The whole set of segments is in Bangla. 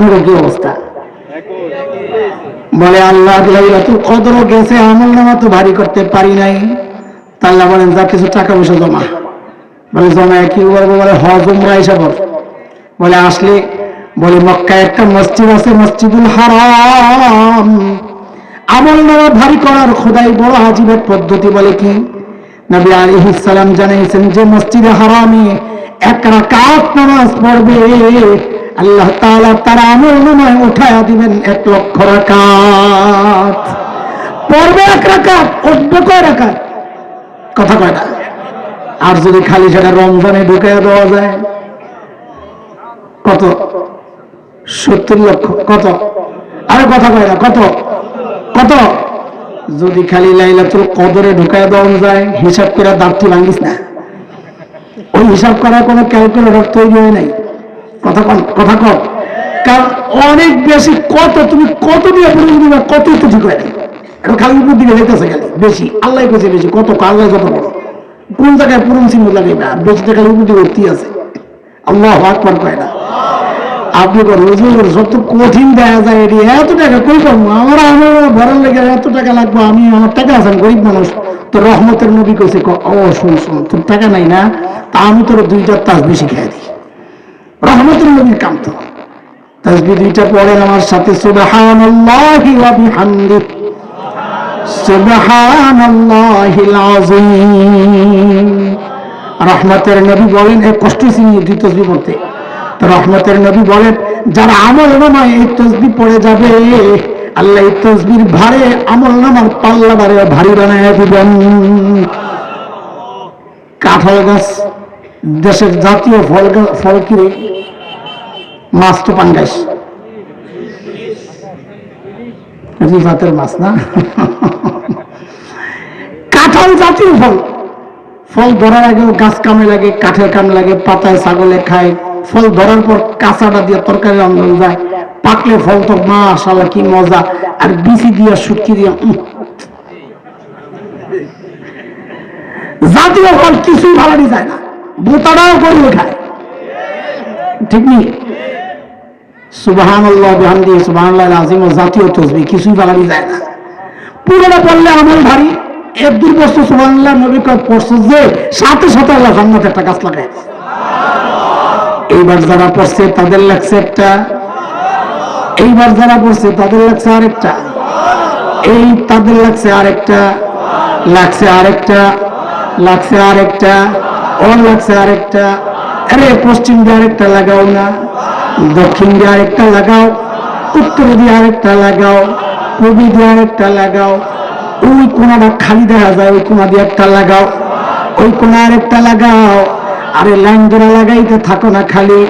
আপনারও কি অবস্থা? বলে আল্লাহ কদরও গেছে, আমল নামা তো ভারী করতে পারি নাই। তা আল্লাহ বলেন, যা কিছু টাকা পয়সা জমা। বলে, জমা কি করব বলে হজ হিসাব বলে, আসলে? বলে একটা মসজিদ আছে, মসজিদুল হারাম। আমল নামা ভারী করার খোদাই বড় হাজিবের পদ্ধতি বলে কি? নবী আলাইহিস সালাম জানিয়েছেন যে মসজিদে হারামে এক রাকাত নামাজ পড়বে। আল্লাহ তাআলা তার আমল নামায় উঠায়া দিবেন এক লক্ষ রাকাত। পড়বে এক রাকাত, উঠবে কয় রাকাত? কথা কয় না। আর যদি খালি সেটা রমজানে ঢুকে দেওয়া যায়, কত? সত্তর লক্ষ, কত? আরে কথা কয় না, কত? কত? যদি খালি লাইলা লাইলাতুল কদরে ঢুকায় দেওয়া যায়, হিসাব করে দাঁতটি ভাঙিস না। ওই হিসাব করার কোনো ক্যালকুলেটর তৈরি হয় নাই। কথা কন কথা কারণ অনেক বেশি কত, তুমি কত দিয়ে পুরুষ দিবে কতই তো এখন খালি যেতেছে বেশি আল্লাহ বেশি কত কত বড়। কোন জায়গায় লাগে না দিকে উঠতেই আছে। আল্লাহ না। আপনি সব তো কঠিন দেখা যায় এটি। এত টাকা কই পাবো? আমার আমার ভরার লেগে এত টাকা লাগবে, আমি, আমার টাকা আছে গরিব মানুষ। তো রহমতের নবী কইছে ক- ও, শুন শুন, তোর টাকা নাই না, তা আমি তোর দুইটা তাস বেশি খেয়ে দিই। রহমতের নবীর কাম তো তাসবি পড়েন আমার সাথে, সুবহানাল্লাহি ওয়া সুবহানাল্লাহিল আযীম। রহমতের নবী বলেন এই কষ্ট চিনি দুই তসবি পড়তে। রহমতের নবী বলেন, যারা আমল নামায় এই তসবি পড়ে যাবে, আল্লাহ এই তসবির ভারে, আমল নামার পাল্লা বারে ভারী বানায় দিবেন। কাঁঠাল গাছ দেশের জাতীয় ফল ফল কিরে মাছ তো পাঙ্গাস। জাতের মাছ না? কাঁঠাল জাতীয় ফল। ফল ধরার আগে গাছ কামে লাগে, কাঠের কামে লাগে, পাতায় ছাগলে খায়। ফল ধরার পর কাঁচাটা দিয়ে তরকারি রান্ধন যায় পাকলে ফল তো মাশাল্লাহ কি মজা। আর বিচি দিয়া, শুটকি দিয়া। জাতীয় ফল কিছুই ভালো যায় না। বোতাটাও গরু খায় ঠিক নেই? সুবাহান আল্লাহ বিহামদি সুবাহান আজিম জাতীয় তসবি কিছুই বাগানি যায় না। পুরোটা পড়লে আমল ভারী। এক দুই সুবাহ নবী পড়ছে যে, সাথে সাথে আল্লাহ জান্নাতে একটা গাছ লাগায় এইবার যারা পড়ছে, তাদের লাগছে একটা। এইবার যারা পড়ছে, তাদের লাগছে আরেকটা। এই তাদের লাগছে আরেকটা লাগছে আরেকটা লাগছে আরেকটা। ওর লাগছে আরেকটা। আরে, পশ্চিম দিয়ে আরেকটা লাগাও না। দক্ষিণ দিয়ে আরেকটা লাগাও। উত্তর দিয়ে আরেকটা লাগাও। পূর্ব দিয়ে আরেকটা লাগাও। ওই কোনাটা খালি দেখা যায়, ওই কোনা দিয়ে একটা লাগাও। ওই কোনা আরেকটা লাগাও। আরে, লাইন ধরে লাগাইতে থাকো না খালি।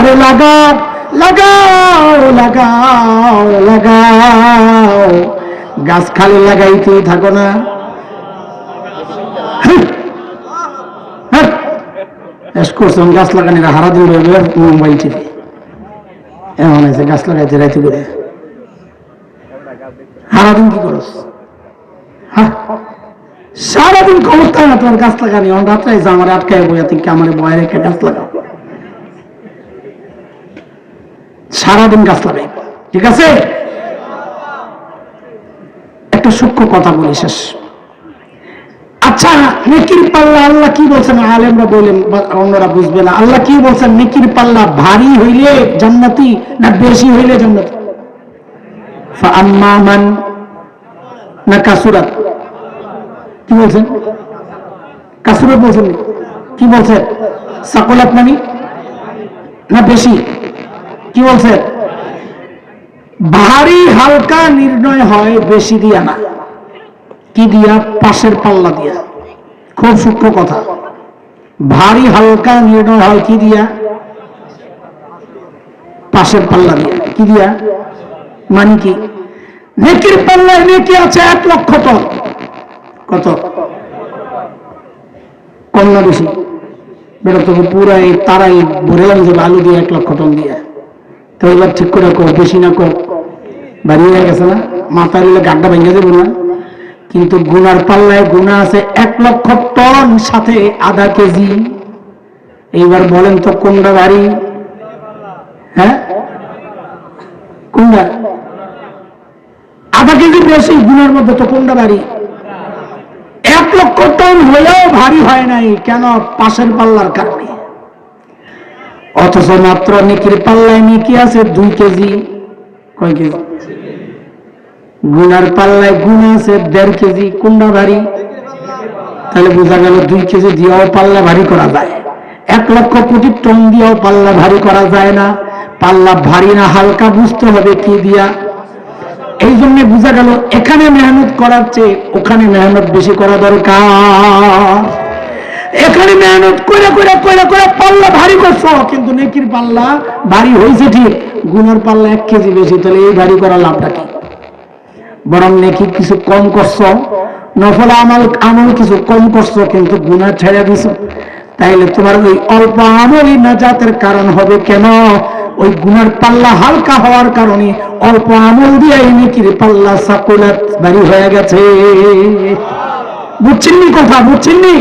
আরে, লাগাও লাগাও লাগাও লাগাও। গাছ খালি লাগাইতেই থাকো না। হ্যাঁ। গাছ লাগানিরা হারা দিন মোবাইল এমন আছে গাছ লাগাইতে রাইতে করে সারাদিন কি করস? হ্যাঁ? সারাদিন থাকে না তোমার গাছ লাগানি অন রাত্রে আমার আটকায় বইয়া থেকে আমার বয়ে রেখে গাছ লাগাও? সারাদিন গাছ লাগাই। ঠিক আছে? একটা সূক্ষ্ম কথা বলি শেষ। আচ্ছা নেকির পাল্লা আল্লাহ কি বলছেন? আলেমরা বললেন অন্যরা বুঝবে না। আল্লাহ কি বলছেন? নেকির পাল্লা ভারী হইলে জান্নাতি না বেশি হইলে জান্নাতি? ফাম্মান না কাসুরাত। কি বলছেন? কাসুরাত বলছেন কি বলছেন? সাকলাত মানে না বেশি? কি বলছেন? ভারী হালকা নির্ণয় হয় বেশি দিয়া না। কি দিয়া? পাশের পাল্লা দিয়া। খুব সূক্ষ্ম কথা। ভারী হালকা নির্ণয় হয় কি দিয়া? পাশের পাল্লা দিয়া। কি দিয়া? মানে কি? নেকির পাল্লায় নেকি আছে? এক লক্ষ টন। কত? কম না বেশি। বেটা তবু পুরো এই তারাই ভরে যে আলু দিয়ে এক লক্ষ টন দিয়া। তো এবার ঠিক করে কো, বেশি না কো। বাড়িয়ে গেছে না? নিলে গাড্ডা ভেঙে দেবো না? কিন্তু গুনার পাল্লায় গুণা আছে এক লক্ষ টন সাথে আধা কেজি। এইবার বলেন তো কোনটা বাড়ি হ্যাঁ? কোনটা? আধা কেজি বেশি গুণের মধ্যে তো কোনটা বাড়ি এক লক্ষ টন হলেও ভারী হয় নাই, কেন? পাশের পাল্লার কারণে। অথচ মাত্র নিকির পাল্লায় নিকি আছে দুই কেজি। কয় কেজি? গুনার পাল্লায় গুণ আছে, দেড় কেজি কোনটা ভারী। তাহলে বোঝা গেল দুই কেজি দিয়েও পাল্লা ভারী করা যায়। এক লক্ষ কোটি টন দিয়েও পাল্লা ভারী করা যায় না। পাল্লা ভারী না, হালকা বুঝতে হবে কি দিয়া। এই জন্য বোঝা গেল এখানে মেহনত করার চেয়ে ওখানে মেহনত বেশি করা দরকার। এখানে মেহনত করে করে করে করে পাল্লা ভারী করছ, কিন্তু নেকির পাল্লা ভারী হয়েছে ঠিক। গুণের পাল্লা এক কেজি বেশি, তাহলে এই ভারী করা লাভটা কি? বরং নেকি কিছু কম করছ, নফল আমল আমল কিছু কম করছ, কিন্তু গুণা ছেড়ে দিছো। তাইলে তোমার ওই অল্প আমলই নাজাতের কারণ হবে কেন? ওই গুণার পাল্লা হালকা হওয়ার কারণে অল্প আমল দিয়ে নেকির পাল্লা সাকুলাত বাড়ি হয়ে গেছে। বুঝছেননি কথা? বুঝছেননি